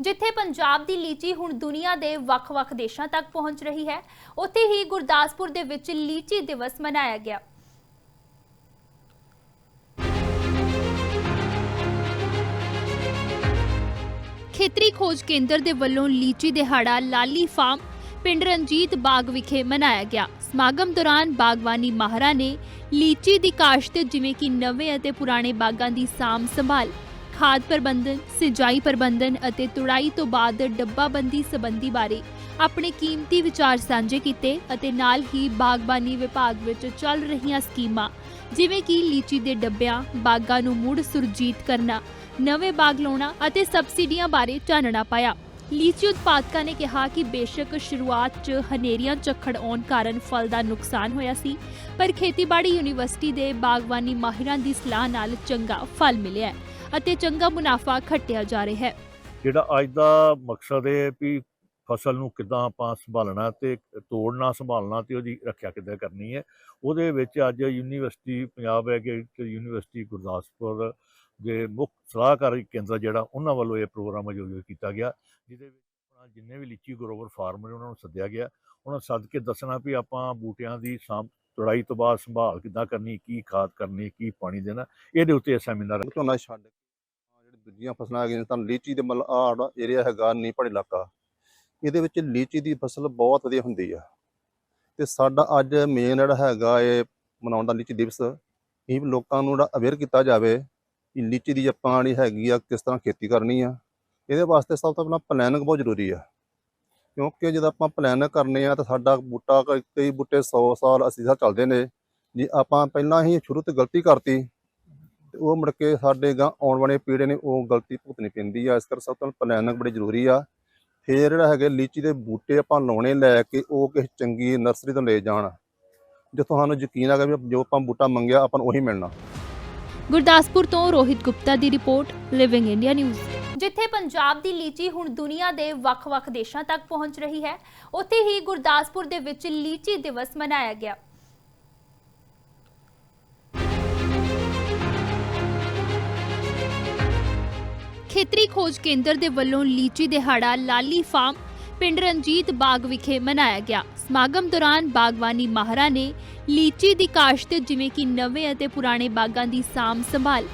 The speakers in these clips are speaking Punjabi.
ਜਿੱਥੇ ਪੰਜਾਬ ਦੀ ਲੀਚੀ ਹੁਣ ਦੁਨੀਆ ਦੇ ਵੱਖ-ਵੱਖ ਦੇਸ਼ਾਂ ਤੱਕ ਪਹੁੰਚ ਰਹੀ ਹੈ, ਉੱਥੇ ਹੀ ਗੁਰਦਾਸਪੁਰ ਦੇ ਵਿੱਚ ਲੀਚੀ ਦਿਵਸ ਮਨਾਇਆ ਗਿਆ। ਖੇਤਰੀ ਖੋਜ ਕੇਂਦਰ ਦੇ ਵੱਲੋਂ ਲੀਚੀ ਦਿਹਾੜਾ ਲਾਲੀ ਫਾਰਮ ਪਿੰਡ ਰਣਜੀਤ ਬਾਗ ਵਿਖੇ ਮਨਾਇਆ ਗਿਆ। ਸਮਾਗਮ ਦੌਰਾਨ ਬਾਗਬਾਨੀ ਮਾਹਰਾਂ ਨੇ ਲੀਚੀ ਦੀ ਕਾਸ਼ਤ ਜਿਵੇਂ ਕਿ ਨਵੇਂ ਅਤੇ ਪੁਰਾਣੇ ਬਾਗਾਂ ਦੀ ਸਾਂਭ ਸੰਭਾਲ ਖਾਦ ਪ੍ਰਬੰਧਨ, ਸਿੰਜਾਈ ਪ੍ਰਬੰਧਨ ਅਤੇ ਤੁੜਾਈ ਤੋਂ ਬਾਅਦ ਡੱਬਾਬੰਦੀ ਸੰਬੰਧੀ ਬਾਰੇ ਆਪਣੇ ਕੀਮਤੀ ਵਿਚਾਰ ਸਾਂਝੇ ਕੀਤੇ ਅਤੇ ਨਾਲ ਹੀ ਬਾਗਬਾਨੀ ਵਿਭਾਗ ਵਿੱਚ ਚੱਲ ਰਹੀਆਂ ਸਕੀਮਾਂ, ਜਿਵੇਂ ਕਿ ਲੀਚੀ ਦੇ ਡੱਬਿਆਂ, ਬਾਗਾਂ ਨੂੰ ਮੁੜ ਸੁਰਜੀਤ ਕਰਨਾ, ਨਵੇਂ ਬਾਗ ਲਾਉਣਾ ਅਤੇ ਸਬਸਿਡੀਆਂ ਬਾਰੇ ਚਾਨਣਾ ਪਾਇਆ। ਲੀਚੀ ਉਤਪਾਦਕਾਂ ਨੇ ਕਿਹਾ ਕਿ ਬੇਸ਼ੱਕ ਸ਼ੁਰੂਆਤ 'ਚ ਹਨੇਰੀਆਂ ਝੱਖੜ ਆਉਣ ਕਾਰਨ ਫਲ ਦਾ ਨੁਕਸਾਨ ਹੋਇਆ ਸੀ, ਪਰ ਖੇਤੀਬਾੜੀ ਯੂਨੀਵਰਸਿਟੀ ਦੇ ਬਾਗਬਾਨੀ ਮਾਹਿਰਾਂ ਦੀ ਸਲਾਹ ਨਾਲ ਚੰਗਾ ਫਲ ਮਿਲਿਆ ਅਤੇ ਚੰਗਾ ਮੁਨਾਫਾ ਖੱਟਿਆ ਜਾ ਰਿਹਾ ਹੈ। ਜਿਹੜਾ ਅੱਜ ਦਾ ਮਕਸਦ ਹੈ ਵੀ ਫਸਲ ਨੂੰ ਕਿੱਦਾਂ ਆਪਾਂ ਸੰਭਾਲਣਾ ਤੇ ਤੋੜਨਾ, ਸੰਭਾਲਣਾ ਤੇ ਉਹਦੀ ਰੱਖਿਆ ਕਿੱਦਾਂ ਕਰਨੀ ਹੈ, ਉਹਦੇ ਵਿੱਚ ਅੱਜ university Punjab agriculture university Gurdaspur ਮੁੱਖ ਸਲਾਹਕਾਰ ਕੇਂਦਰ ਜਿਹੜਾ ਉਹਨਾਂ ਵੱਲੋਂ ਇਹ ਪ੍ਰੋਗਰਾਮ ਆਯੋਜਿਤ ਕੀਤਾ ਗਿਆ, ਜਿਹਦੇ ਵਿੱਚ ਜਿੰਨੇ ਵੀ ਲੀਚੀ ਗਰੋਵਰ ਫਾਰਮਰ ਉਹਨਾਂ ਨੂੰ ਸੱਦਿਆ ਗਿਆ। ਉਹਨਾਂ ਸੱਦ ਕੇ ਦੱਸਣਾ ਵੀ ਆਪਾਂ ਬੂਟਿਆਂ ਦੀ ਸਾਂਭ ਤੁੜਾਈ ਤੋਂ ਬਾਅਦ ਸੰਭਾਲ ਕਿੱਦਾਂ ਕਰਨੀ, ਕੀ ਖਾਦ ਕਰਨੀ, ਕੀ ਪਾਣੀ ਦੇਣਾ, ਇਹਦੇ ਉੱਤੇ ਇਹ ਸੈਮੀਨਾਰ ਝੋਨਾ ਛੱਡ ਕੇ ਜਿਹੜੀ ਦੂਜੀਆਂ ਫਸਲਾਂ ਹੈਗੀਆਂ ਤਾਂ ਲੀਚੀ ਦੇ ਮਤਲਬ ਆਹ ਏਰੀਆ ਹੈਗਾ ਨੀ ਨੀਪੜ ਇਲਾਕਾ। ਇਹਦੇ ਵਿੱਚ ਲੀਚੀ ਦੀ ਫਸਲ ਬਹੁਤ ਵਧੀਆ ਹੁੰਦੀ ਆ। ਤੇ ਸਾਡਾ ਅੱਜ ਮੇਨ ਜਿਹੜਾ ਹੈਗਾ ਇਹ ਮਨਾਉਣ ਦਾ ਲੀਚੀ ਦਿਵਸ, ਇਹ ਵੀ ਲੋਕਾਂ ਨੂੰ ਜਿਹੜਾ ਅਵੇਅਰ ਕੀਤਾ ਜਾਵੇ ਲੀਚੀ ਦੀ ਆਪਾਂ ਜਿਹੜੀ ਹੈਗੀ ਆ ਕਿਸ ਤਰ੍ਹਾਂ ਖੇਤੀ ਕਰਨੀ ਆ, ਇਹਦੇ ਵਾਸਤੇ ਸਭ ਤੋਂ ਪਹਿਲਾਂ ਪਲੈਨਿੰਗ ਬਹੁਤ ਜ਼ਰੂਰੀ ਆ। ਕਿਉਂਕਿ ਜਦੋਂ ਆਪਾਂ ਪਲਾਨ ਕਰਨੇ ਆ ਤਾਂ ਸਾਡਾ ਬੂਟਾ ਕ- ਕਈ ਬੂਟੇ 100 ਸਾਲ 80 ਸਾਲ ਚੱਲਦੇ ਨੇ। ਜੇ ਆਪਾਂ ਪਹਿਲਾਂ ਹੀ ਸ਼ੁਰੂ ਤੋਂ ਗਲਤੀ ਕਰਤੀ, ਤੇ ਉਹ ਮੁੜ ਕੇ ਸਾਡੇ ਗਾਂ ਆਉਣ ਵਾਲੇ ਪੀੜ੍ਹੇ ਨੇ ਉਹ ਗਲਤੀ ਭੁਗਤਣੀ ਪੈਂਦੀ ਆ। ਇਸ ਕਰਕੇ ਸਭ ਤੋਂ ਪਲੈਨਿੰਗ ਬੜੀ ਜ਼ਰੂਰੀ ਆ। ਫੇਰ ਜਿਹੜਾ ਹੈਗੇ ਲੀਚੀ ਦੇ ਬੂਟੇ ਆਪਾਂ ਲਾਉਣੇ ਲੈ ਕੇ ਉਹ ਕਿਸੇ ਚੰਗੀ ਨਰਸਰੀ ਤੋਂ ਲੈ ਜਾਣ। ਜਿੱਥੋਂ ਸਾਨੂੰ ਯਕੀਨ ਹੈਗਾ ਵੀ ਜੋ ਆਪਾਂ ਬੂਟਾ ਮੰਗਿਆ, ਆਪਾਂ ਨੂੰ ਉਹੀ ਮਿਲਣਾ। ਗੁਰਦਾਸਪੁਰ ਤੋਂ ਰੋਹਿਤ ਗੁਪਤਾ ਦੀ ਰਿਪੋਰਟ ਲਿਵਿੰਗ ਇੰਡੀਆ ਨਿਊਜ਼ ਜਿੱਥੇ ਪੰਜਾਬ ਦੀ ਲੀਚੀ ਹੁਣ ਦੁਨੀਆ ਦੇ ਵੱਖ-ਵੱਖ ਦੇਸ਼ਾਂ ਤੱਕ ਪਹੁੰਚ ਰਹੀ ਹੈ ਉੱਥੇ ਹੀ ਗੁਰਦਾਸਪੁਰ ਦੇ ਵਿੱਚ ਲੀਚੀ ਦਿਵਸ ਮਨਾਇਆ ਗਿਆ। ਖੇਤਰੀ ਖੋਜ ਕੇਂਦਰ ਦੇ ਵੱਲੋਂ ਲੀਚੀ ਦਿਹਾੜਾ ਲਾਲੀ ਫਾਰਮ ਪਿੰਡ ਰਣਜੀਤ ਬਾਗ ਵਿਖੇ ਮਨਾਇਆ ਗਿਆ। ਸਮਾਗਮ ਦੌਰਾਨ ਬਾਗਬਾਨੀ ਮਾਹਰਾਂ ਨੇ ਲੀਚੀ ਦੀ ਕਾਸ਼ਤ ਜਿਵੇਂ ਕਿ ਨਵੇਂ ਅਤੇ ਪੁਰਾਣੇ ਬਾਗਾਂ ਦੀ ਸਾਂਭ ਸੰਭਾਲ,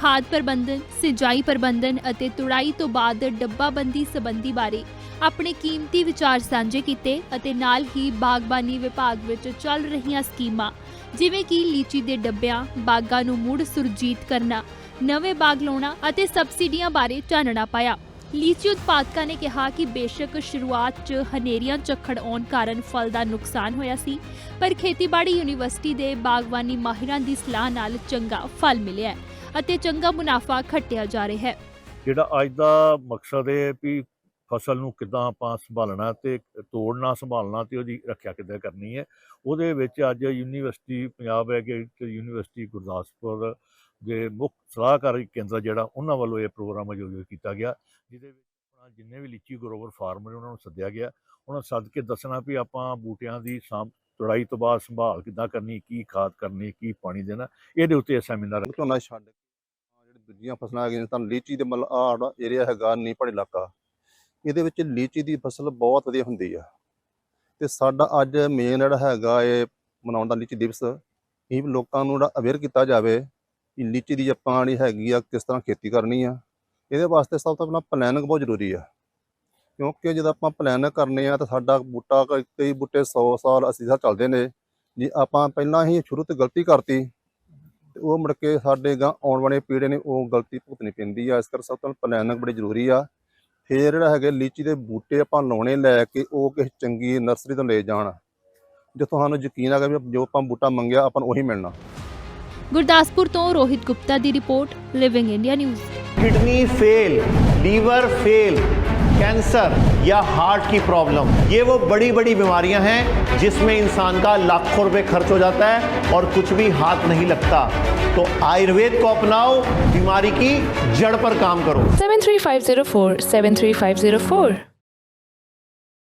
ਖਾਦ ਪ੍ਰਬੰਧਨ, ਸਿੰਜਾਈ ਪ੍ਰਬੰਧਨ ਅਤੇ ਤੁੜਾਈ ਤੋਂ ਬਾਅਦ ਡੱਬਾਬੰਦੀ ਸੰਬੰਧੀ ਬਾਰੇ ਆਪਣੇ ਕੀਮਤੀ ਵਿਚਾਰ ਸਾਂਝੇ ਕੀਤੇ ਅਤੇ ਨਾਲ ਹੀ ਬਾਗਬਾਨੀ ਵਿਭਾਗ ਵਿੱਚ ਚੱਲ ਰਹੀਆਂ ਸਕੀਮਾਂ, ਜਿਵੇਂ ਕਿ ਲੀਚੀ ਦੇ ਡੱਬਿਆਂ, ਬਾਗਾਂ ਨੂੰ ਮੁੜ ਸੁਰਜੀਤ ਕਰਨਾ, ਨਵੇਂ ਬਾਗ ਲਾਉਣਾ ਅਤੇ ਸਬਸਿਡੀਆਂ ਬਾਰੇ ਚਾਨਣਾ ਪਾਇਆ। ਲੀਚੀ ਉਤਪਾਦਕਾਂ ਨੇ ਕਿਹਾ ਕਿ ਬੇਸ਼ੱਕ ਸ਼ੁਰੂਆਤ 'ਚ ਹਨੇਰੀਆਂ ਝੱਖੜ ਆਉਣ ਕਾਰਨ ਫਲ ਦਾ ਨੁਕਸਾਨ ਹੋਇਆ ਸੀ, ਪਰ ਖੇਤੀਬਾੜੀ ਯੂਨੀਵਰਸਿਟੀ ਦੇ ਬਾਗਬਾਨੀ ਮਾਹਿਰਾਂ ਦੀ ਸਲਾਹ ਨਾਲ ਚੰਗਾ ਫਲ ਮਿਲਿਆ ਹੈ ਅਤੇ ਚੰਗਾ ਮੁਨਾਫਾ ਖੱਟਿਆ ਜਾ ਰਿਹਾ ਹੈ। ਜਿਹੜਾ ਅੱਜ ਦਾ ਮਕਸਦ ਹੈ ਵੀ ਫਸਲ ਨੂੰ ਕਿੱਦਾਂ ਆਪਾਂ ਸੰਭਾਲਣਾ ਤੇ ਤੋੜਨਾ, ਸੰਭਾਲਣਾ ਤੇ ਉਹਦੀ ਰੱਖਿਆ ਕਿੱਦਾਂ ਕਰਨੀ ਹੈ, ਉਹਦੇ ਵਿੱਚ ਅੱਜ university Punjab agriculture university Gurdaspur ਦੇ ਮੁੱਖ ਸਲਾਹਕਾਰ ਕੇਂਦਰ ਜਿਹੜਾ ਉਹਨਾਂ ਵੱਲੋਂ ਇਹ ਪ੍ਰੋਗਰਾਮ ਆਯੋਜਿਤ ਕੀਤਾ ਗਿਆ, ਜਿਹਦੇ ਵਿੱਚ ਆਪਣਾ ਜਿੰਨੇ ਵੀ ਲੀਚੀ ਗਰੋਵਰ ਫਾਰਮਰ ਉਹਨਾਂ ਨੂੰ ਸੱਦਿਆ ਗਿਆ। ਉਹਨਾਂ ਨੂੰ ਸੱਦ ਕੇ ਦੱਸਣਾ ਵੀ ਆਪਾਂ ਬੂਟਿਆਂ ਦੀ ਸਾਂਭ ਤੁੜਾਈ ਤੋਂ ਬਾਅਦ ਸੰਭਾਲ ਕਿੱਦਾਂ ਕਰਨੀ, ਕੀ ਖਾਦ ਕਰਨੀ, ਕੀ ਪਾਣੀ ਦੇਣਾ, ਇਹਦੇ ਉੱਤੇ ਇਹ ਸੈਮੀਨਾਰ ਝੋਨਾ ਛੱਡ ਕੇ ਜਿਹੜੀ ਦੂਜੀਆਂ ਫਸਲਾਂ ਹੈਗੀਆਂ ਤੁਹਾਨੂੰ ਲੀਚੀ ਦੇ ਮਤਲਬ ਆਹ ਏਰੀਆ ਹੈਗਾ ਨੀਪੜ ਇਲਾਕਾ, ਇਹਦੇ ਵਿੱਚ ਲੀਚੀ ਦੀ ਫਸਲ ਬਹੁਤ ਵਧੀਆ ਹੁੰਦੀ ਆ। ਤੇ ਸਾਡਾ ਅੱਜ ਮੇਨ ਜਿਹੜਾ ਹੈਗਾ ਇਹ ਮਨਾਉਣ ਦਾ ਲੀਚੀ ਦਿਵਸ, ਇਹ ਵੀ ਲੋਕਾਂ ਨੂੰ ਜਿਹੜਾ ਅਵੇਅਰ ਕੀਤਾ ਜਾਵੇ ਲੀਚੀ ਦੀ ਆਪਾਂ ਜਿਹੜੀ ਹੈਗੀ ਆ ਕਿਸ ਤਰ੍ਹਾਂ ਖੇਤੀ ਕਰਨੀ ਆ, ਇਹਦੇ ਵਾਸਤੇ ਸਭ ਤੋਂ ਪਹਿਲਾਂ ਪਲੈਨਿੰਗ ਬਹੁਤ ਜ਼ਰੂਰੀ ਆ। ਕਿਉਂਕਿ ਜਦੋਂ ਆਪਾਂ ਪਲੈਨ ਕਰਨੇ ਆ ਤਾਂ ਸਾਡਾ ਬੂਟਾ ਕ- ਕਈ ਬੂਟੇ 100 ਸਾਲ 80 ਸਾਲ ਚੱਲਦੇ ਨੇ। ਜੇ ਆਪਾਂ ਪਹਿਲਾਂ ਹੀ ਸ਼ੁਰੂ ਤੋਂ ਗਲਤੀ ਕਰਤੀ, ਤੇ ਉਹ ਮੁੜ ਕੇ ਸਾਡੇ ਗਾਂ ਆਉਣ ਵਾਲੇ ਪੀੜ੍ਹੇ ਨੇ ਉਹ ਗਲਤੀ ਭੁਗਤਣੀ ਪੈਂਦੀ ਆ। ਇਸ ਕਰਕੇ ਸਭ ਤੋਂ ਪਲੈਨਿੰਗ ਬੜੀ ਜ਼ਰੂਰੀ ਆ। ਫੇਰ ਜਿਹੜਾ ਹੈਗੇ ਲੀਚੀ ਦੇ ਬੂਟੇ ਆਪਾਂ ਲਾਉਣੇ ਲੈ ਕੇ ਉਹ ਕਿਸੇ ਚੰਗੀ ਨਰਸਰੀ ਤੋਂ ਲੈ ਜਾਣ। ਜਿੱਥੋਂ ਸਾਨੂੰ ਯਕੀਨ ਆ ਗਿਆ ਵੀ ਜੋ ਆਪਾਂ ਬੂਟਾ ਮੰਗਿਆ, ਆਪਾਂ ਨੂੰ ਉਹੀ ਮਿਲਣਾ। ਗੁਰਦਾਸਪੁਰ ਤੋਂ ਰੋਹਿਤ ਗੁਪਤਾ ਦੀ report living India news kidney fail liver fail cancer या हार्ट की प्रॉब्लम ये वो बड़ी बड़ी बीमारियां हैं जिसमें इंसान का लाखों रुपए खर्च हो जाता है और कुछ भी हाथ नहीं लगता तो आयुर्वेद को अपनाओ बीमारी की जड़ पर काम करो 73504 73504